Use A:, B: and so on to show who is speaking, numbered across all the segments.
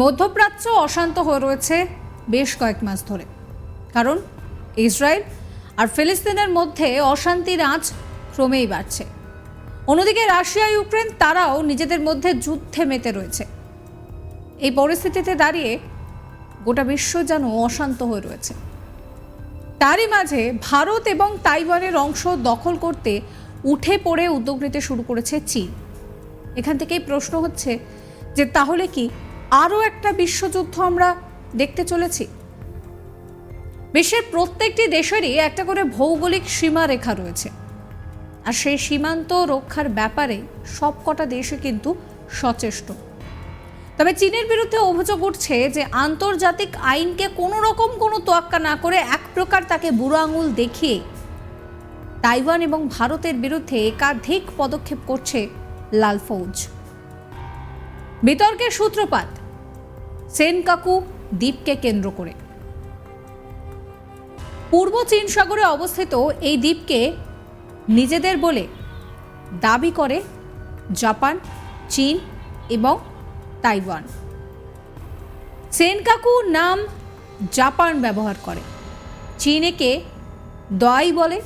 A: মধ্যপ্রাচ্য অশান্ত হয়ে রয়েছে বেশ কয়েক মাস ধরে। কারণ ইসরায়েল আর ফিলিস্তিনের মধ্যে অশান্তির আঁচ ক্রমেই বাড়ছে। অন্যদিকে রাশিয়া, ইউক্রেন তারাও নিজেদের মধ্যে যুদ্ধে মেতে রয়েছে। এই পরিস্থিতিতে দাঁড়িয়ে গোটা বিশ্ব যেন অশান্ত হয়ে রয়েছে। তারই মাঝে ভারত এবং তাইওয়ানের অংশ দখল করতে উঠে পড়ে উদ্যোগ নিতে শুরু করেছে চীন। এখান থেকেই প্রশ্ন হচ্ছে যে তাহলে কি আরও একটা বিশ্বযুদ্ধ আমরা দেখতে চলেছি। বিশ্বের প্রত্যেকটি দেশেরই একটা করে ভৌগোলিক সীমারেখা রয়েছে। আর সেই সীমান্ত রক্ষার ব্যাপারে সবকটা দেশে কিন্তু সচেষ্ট। তবে চীনের বিরুদ্ধে অভিযোগ উঠছে যে আন্তর্জাতিক আইনকে কোনো রকম কোনো তোয়াক্কা না করে এক প্রকার তাকে বুড়ো আঙুল দেখিয়ে তাইওয়ান এবং ভারতের বিরুদ্ধে একাধিক পদক্ষেপ করছে লাল ফৌজ। বিতর্কের সূত্রপাত সেনকাকু দ্বীপকে কেন্দ্র করে। পূর্ব চীন সাগরে অবস্থিত এই দ্বীপকে নিজেদের বলে দাবি করে জাপান, চীন এবং তাইওয়ান। সেনকাকু নাম জাপান ব্যবহার করে। চীন একে দয় বলে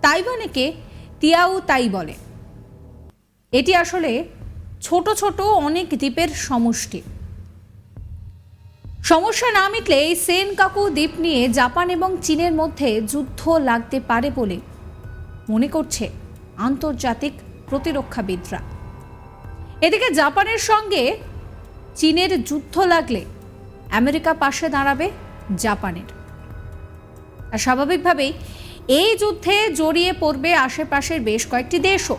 A: তাইওয়ান একে তিয়াউ তাই বলে। এটি আসলে ছোট ছোট অনেক দ্বীপের সমষ্টি। সমস্যা না মিটলে এই সেন কাকু দ্বীপ নিয়ে জাপান এবং চীনের মধ্যে যুদ্ধ লাগতে পারে বলে মনে করছে আন্তর্জাতিক প্রতিরক্ষাবিদরা। এদিকে জাপানের সঙ্গে চীনের যুদ্ধ লাগলে আমেরিকা পাশে দাঁড়াবে জাপানের। আর স্বাভাবিকভাবেই এই যুদ্ধে জড়িয়ে পড়বে আশেপাশের বেশ কয়েকটি দেশও।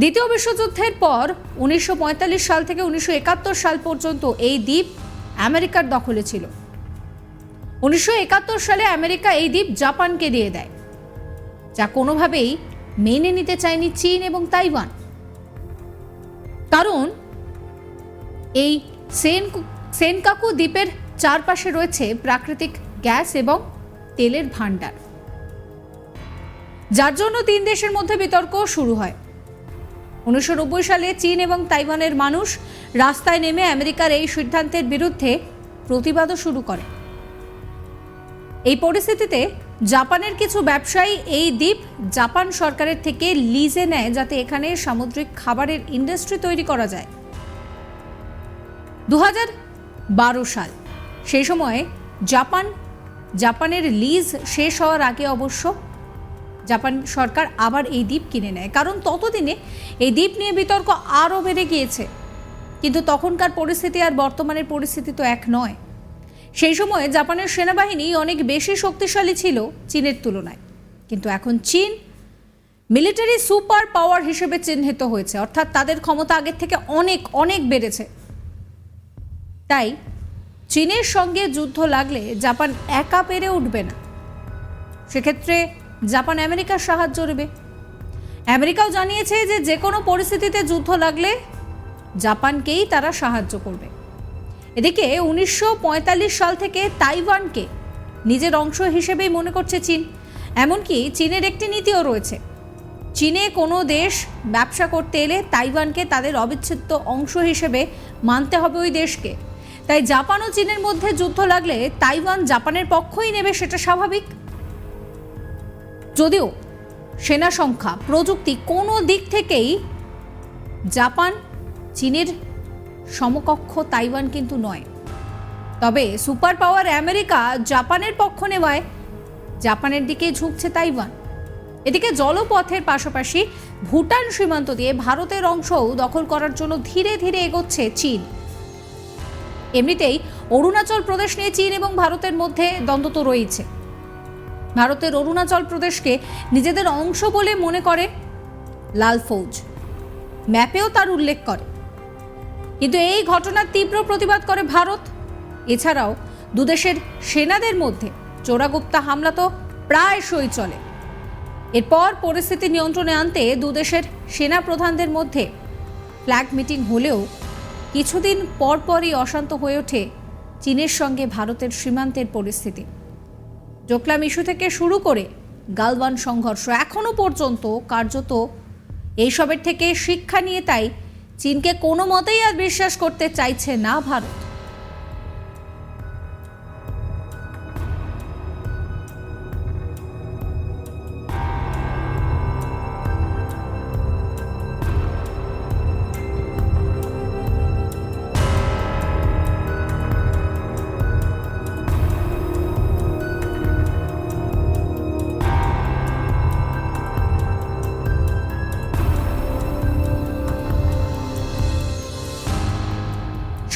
A: দ্বিতীয় বিশ্বযুদ্ধের পর উনিশশো পঁয়তাল্লিশ সাল থেকে উনিশশো একাত্তর সাল পর্যন্ত এই দ্বীপ আমেরিকার দখলে ছিল। উনিশশো একাত্তর সালে আমেরিকা এই দ্বীপ জাপানকে দিয়ে দেয়, যা কোনোভাবেই মেনে নিতে চায়নি চীন এবং তাইওয়ান। কারণ এই সেন, সেনকাকু দ্বীপের চারপাশে রয়েছে প্রাকৃতিক গ্যাস এবং তেলের ভাণ্ডার। যার জন্য তিন দেশের মধ্যে বিতর্ক শুরু হয়। উনিশশো নব্বই সালে চীন এবং তাইওয়ানের মানুষ রাস্তায় নেমে আমেরিকার এই সিদ্ধান্তের বিরুদ্ধে প্রতিবাদও শুরু করে। এই পরিস্থিতিতে জাপানের কিছু ব্যবসায়ী এই দ্বীপ জাপান সরকারের থেকে লিজে নেয় যাতে এখানে সামুদ্রিক খাবারের ইন্ডাস্ট্রি তৈরি করা যায়। দু বারো সাল, সেই সময়ে জাপান, জাপানের লিজ শেষ হওয়ার আগে অবশ্য জাপান সরকার আবার এই দ্বীপ কিনে নেয়। কারণ ততদিনে এই দ্বীপ নিয়ে বিতর্ক আরও বেড়ে গিয়েছে। কিন্তু তখনকার পরিস্থিতি আর বর্তমানের পরিস্থিতি তো এক নয়। সেই সময়ে জাপানের সেনাবাহিনী অনেক বেশি শক্তিশালী ছিল চীনের তুলনায়। কিন্তু এখন চীন মিলিটারি সুপার পাওয়ার হিসেবে চিহ্নিত হয়েছে, অর্থাৎ তাদের ক্ষমতা আগের থেকে অনেক অনেক বেড়েছে। তাই চীনের সঙ্গে যুদ্ধ লাগলে জাপান একা পেরে উঠবে না। সেক্ষেত্রে জাপান আমেরিকার সাহায্য নেবে। আমেরিকাও জানিয়েছে যে যে কোনো পরিস্থিতিতে যুদ্ধ লাগলে জাপানকেই তারা সাহায্য করবে। এদিকে উনিশশো পঁয়তাল্লিশ সাল থেকে তাইওয়ানকে নিজের অংশ হিসেবেই মনে করছে চীন। এমনকি চীনের একটি নীতিও রয়েছে। চীনে কোনো দেশ ব্যবসা করতে এলে তাইওয়ানকে তাদের অবিচ্ছেদ্য অংশ হিসেবে মানতে হবে ওই দেশকে। তাই জাপান ও চীনের মধ্যে যুদ্ধ লাগলে তাইওয়ান জাপানের পক্ষই নেবে সেটা স্বাভাবিক। যদিও সেনা সংখ্যা, প্রযুক্তি কোনো দিক থেকেই জাপান চীনের সমকক্ষ তাইওয়ান কিন্তু নয়। তবে সুপার পাওয়ার আমেরিকা জাপানের পক্ষ নেওয়ায় জাপানের দিকে ঝুঁকছে তাইওয়ান। এদিকে জলপথের পাশাপাশি ভুটান সীমান্ত দিয়ে ভারতের অংশও দখল করার জন্য ধীরে ধীরে এগোচ্ছে চীন। এমনিতেই অরুণাচল প্রদেশ নিয়ে চীন এবং ভারতের মধ্যে দ্বন্দ্ব তো রয়েছে। ভারতের অরুণাচল প্রদেশকে নিজেদের অংশ বলে মনে করে লাল ফৌজ। ম্যাপেও তার উল্লেখ করে। কিন্তু এই ঘটনার তীব্র প্রতিবাদ করে ভারত। এছাড়াও দুদেশের সেনাদের মধ্যে চোরাগুপ্তা হামলা তো প্রায়শই চলে। এরপর পরিস্থিতি নিয়ন্ত্রণে আনতে দুদেশের সেনা প্রধানদের মধ্যে ফ্ল্যাগ মিটিং হলেও কিছুদিন পরপরই অশান্ত হয়ে ওঠে চীনের সঙ্গে ভারতের সীমান্তের পরিস্থিতি। জোকলাম ইস্যু থেকে শুরু করে গালওয়ান সংঘর্ষ এখনও পর্যন্ত কার্যত এইসবের থেকে শিক্ষা নিয়ে তাই চীনকে কোনো মতেই আর বিশ্বাস করতে চাইছে না ভারত।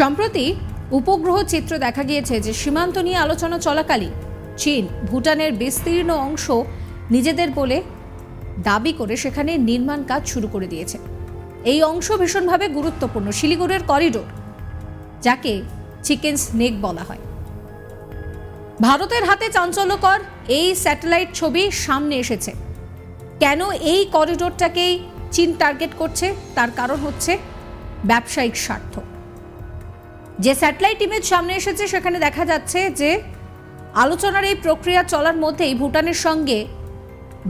A: সম্প্রতি উপগ্রহ চিত্র দেখা গিয়েছে যে সীমান্ত নিয়ে আলোচনা চলাকালীন চীন ভুটানের বিস্তীর্ণ অংশ নিজেদের বলে দাবি করে সেখানে নির্মাণ কাজ শুরু করে দিয়েছে। এই অংশ ভীষণভাবে গুরুত্বপূর্ণ, শিলিগুড়ির করিডোর, যাকে চিকেন স্নেক বলা হয়। ভারতের হাতে চাঞ্চল্যকর এই স্যাটেলাইট ছবি সামনে এসেছে। কেন এই করিডোরটাকেই চীন টার্গেট করছে? তার কারণ হচ্ছে ব্যবসায়িক স্বার্থ। যে স্যাটেলাইট ইমেজ সামনে এসেছে, সেখানে দেখা যাচ্ছে যে আলোচনার এই প্রক্রিয়া চলার মধ্যেই ভুটানের সঙ্গে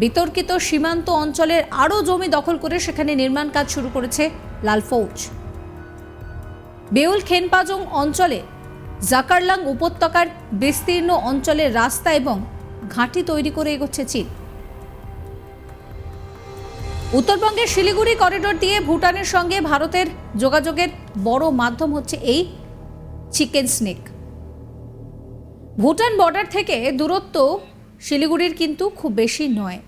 A: বিতর্কিত সীমান্ত অঞ্চলের আরও জমি দখল করে সেখানে নির্মাণ কাজ শুরু করেছে লাল ফৌজ। বেউল খেনপাজং অঞ্চলে জাকারলাং উপত্যকার বিস্তীর্ণ অঞ্চলের রাস্তা এবং ঘাঁটি তৈরি করে এগোচ্ছে চীন। উত্তরবঙ্গের শিলিগুড়ি করিডোর দিয়ে ভুটানের সঙ্গে ভারতের যোগাযোগের বড় মাধ্যম হচ্ছে এই চিকেন স্নেক। ভুটান বর্ডার থেকে দূরত্ব শিলিগুড়ির কিন্তু খুব বেশি নয়।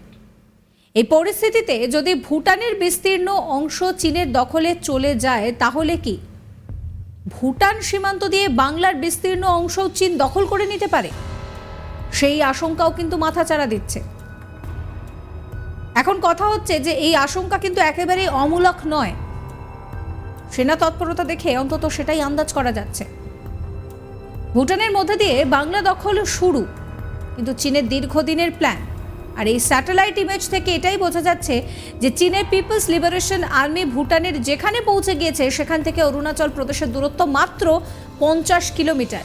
A: এই পরিস্থিতিতে যদি ভুটানের বিস্তীর্ণ অংশ চীনের দখলে চলে যায়, তাহলে কি ভুটান সীমান্ত দিয়ে বাংলার বিস্তীর্ণ অংশ চীন দখল করে নিতে পারে? সেই আশঙ্কাও কিন্তু মাথাচাড়া দিচ্ছে। এখন কথা হচ্ছে যে এই আশঙ্কা কিন্তু একেবারেই অমূলক নয়। সেনা তৎপরতা দেখে অন্তত সেটাই আন্দাজ করা যাচ্ছে। ভুটানের মধ্যে দিয়ে বাংলা দখল শুরু। কিন্তু চীনের দীর্ঘদিনের প্ল্যান আর এই স্যাটেলাইট ইমেজ থেকে এটাই বোঝা যাচ্ছে যে চীনের পিপলস লিবারেশন আর্মি ভুটানের যেখানে পৌঁছে গিয়েছে, সেখান থেকে অরুণাচল প্রদেশের দূরত্ব মাত্র পঞ্চাশ কিলোমিটার।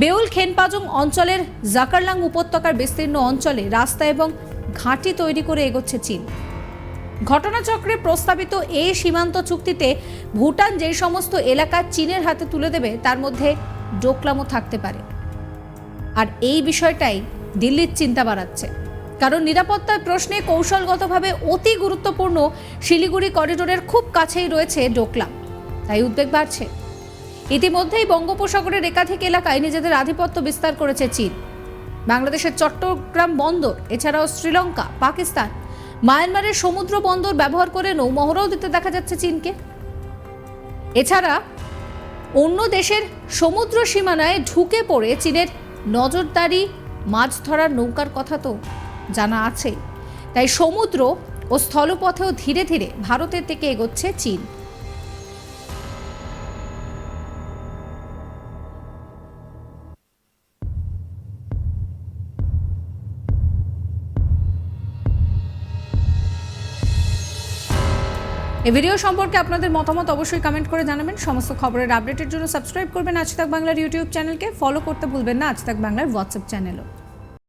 A: বেউল খেনপাজং অঞ্চলের জাকারলাং উপত্যকার বিস্তীর্ণ অঞ্চলে রাস্তা এবং ঘাঁটি তৈরি করে এগোচ্ছে চীন। ঘটনাচক্রে প্রস্তাবিত এই সীমান্ত চুক্তিতে ভুটান যে সমস্ত এলাকা চীনের হাতে তুলে দেবে, তার মধ্যে ডোকলামও থাকতে পারে। আর এই বিষয়টাই দিল্লির চিন্তা বাড়াচ্ছে। কারণ নিরাপত্তার প্রশ্নে কৌশলগতভাবে অতি গুরুত্বপূর্ণ শিলিগুড়ি করিডোরের খুব কাছেই রয়েছে ডোকলাম। তাই উদ্বেগ বাড়ছে। ইতিমধ্যেই বঙ্গোপসাগরের একাধিক এলাকায় নিজেদের আধিপত্য বিস্তার করেছে চীন। বাংলাদেশের চট্টগ্রাম বন্দর, এছাড়াও শ্রীলঙ্কা, পাকিস্তান, মায়ানমারের সমুদ্র বন্দর ব্যবহার করে নৌমহড়াও দিতে দেখা যাচ্ছে চীনকে। এছাড়া অন্য দেশের সমুদ্র সীমানায় ঢুকে পড়ে চীনের নজরদারি মাছ ধরার নৌকার কথা তো জানা আছে তাই সমুদ্র ও স্থলপথেও ধীরে ধীরে ভারতের থেকে এগোচ্ছে চীন। এই ভিডিও সম্পর্কে আপনাদের মতামত অবশ্যই কমেন্ট করে জানাবেন। সমস্ত খবরের আপডেটের জন্য সাবস্ক্রাইব করবেন। আজ তাক বাংলার ইউটিউব চ্যানেলকে ফলো করতে ভুলবেন না। আজ তাক বাংলার হোয়াটসঅ্যাপ চ্যানেলও